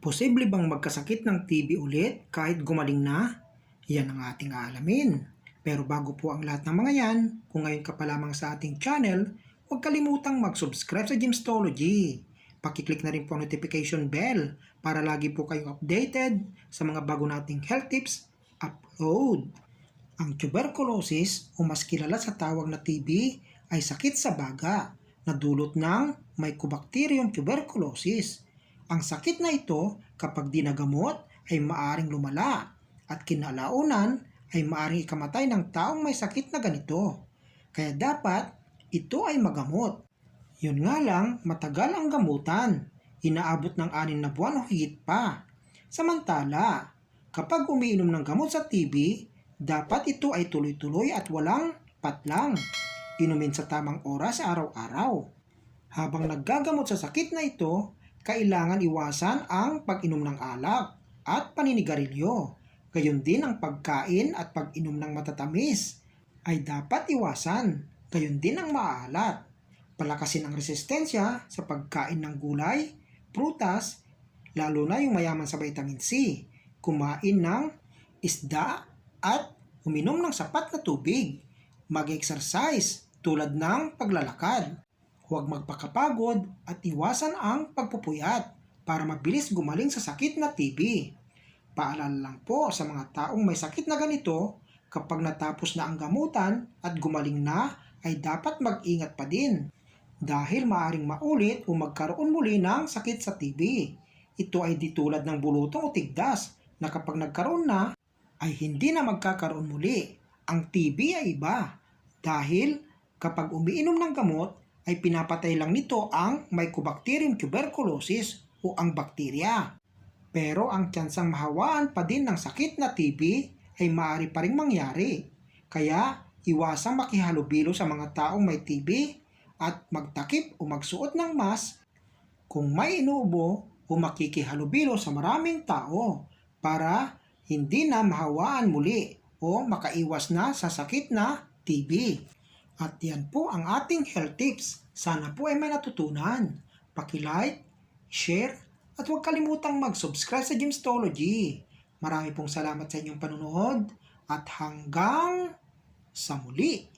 Posible bang magkasakit ng TB ulit kahit gumaling na? Yan ang ating aalamin. Pero bago po ang lahat ng mga yan, kung ngayon ka pa lamang sa ating channel, huwag kalimutang mag-subscribe sa Gymstology. Pakiclick na rin po ang notification bell para lagi po kayong updated sa mga bago nating health tips upload. Ang tuberculosis o mas kilala sa tawag na TB ay sakit sa baga na dulot ng Mycobacterium tuberculosis. Ang sakit na ito kapag dinagamot ay maaring lumala at kinalaunan ay maaring ikamatay ng taong may sakit na ganito. Kaya dapat ito ay magamot. Yun nga lang, matagal ang gamutan. Inaabot ng anin na buwan o higit pa. Samantala, kapag umiinom ng gamot sa TB, dapat ito ay tuloy-tuloy at walang patlang. Inumin sa tamang oras araw-araw. Habang naggagamot sa sakit na ito, kailangan iwasan ang pag-inom ng alak at paninigarilyo. Gayon din ang pagkain at pag-inom ng matatamis ay dapat iwasan. Gayon din ang maalat. Palakasin ang resistensya sa pagkain ng gulay, prutas, lalo na yung mayaman sa vitamin C. Kumain ng isda at uminom ng sapat na tubig. Mag-exercise tulad ng paglalakad. Huwag magpakapagod at iwasan ang pagpupuyat para mabilis gumaling sa sakit na TB. Paalala lang po sa mga taong may sakit na ganito, kapag natapos na ang gamutan at gumaling na, ay dapat mag-ingat pa din. Dahil maaring maulit o magkaroon muli ng sakit sa TB. Ito ay di tulad ng bulutong o tigdas na kapag nagkaroon na, ay hindi na magkakaroon muli. Ang TB ay iba. Dahil kapag umiinom ng gamot, ay pinapatay lang nito ang Mycobacterium tuberculosis o ang bakterya. Pero ang tsansang mahawaan pa din ng sakit na TB ay maaari pa rin mangyari. Kaya iwasang makihalubilo sa mga taong may TB at magtakip o magsuot ng mask kung may inuubo o makikihalubilo sa maraming tao para hindi na mahawaan muli o makaiwas na sa sakit na TB. At yan po ang ating health tips. Sana po ay may natutunan. Paki-like, share, at huwag kalimutang mag-subscribe sa Gymstology. Marami pong salamat sa inyong panunood at hanggang sa muli.